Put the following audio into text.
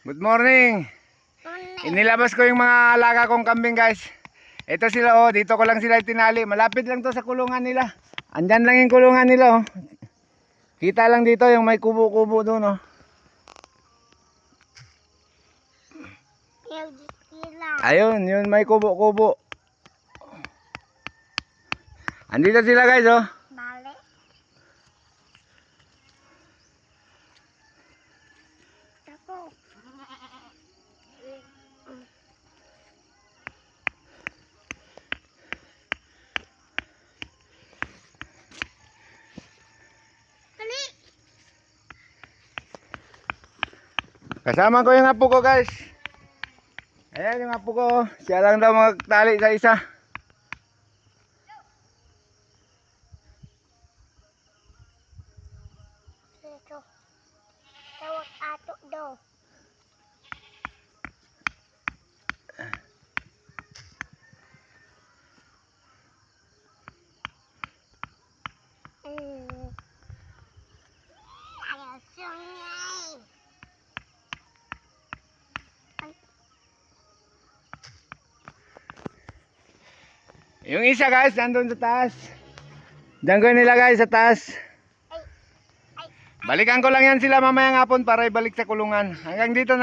Good morning. Inilabas ko yung mga alaga kong kambing guys. Ito sila oh, dito ko lang sila itinali. Malapit lang to sa kulungan nila. Andyan lang yung kulungan nila oh. Kita lang dito yung may kubo-kubo doon oh. Ayun, yun may kubo-kubo. Andito sila guys oh. Kasama ko yung apo ko guys. Ayan yung apo ko. Siya lang daw magtali sa isa. Dito. Tawag ato do. Yung isa guys, nandun sa taas. Diyan ko nilagay sa taas. Balikan ko lang yan sila mamayang hapon para ibalik sa kulungan. Hanggang dito na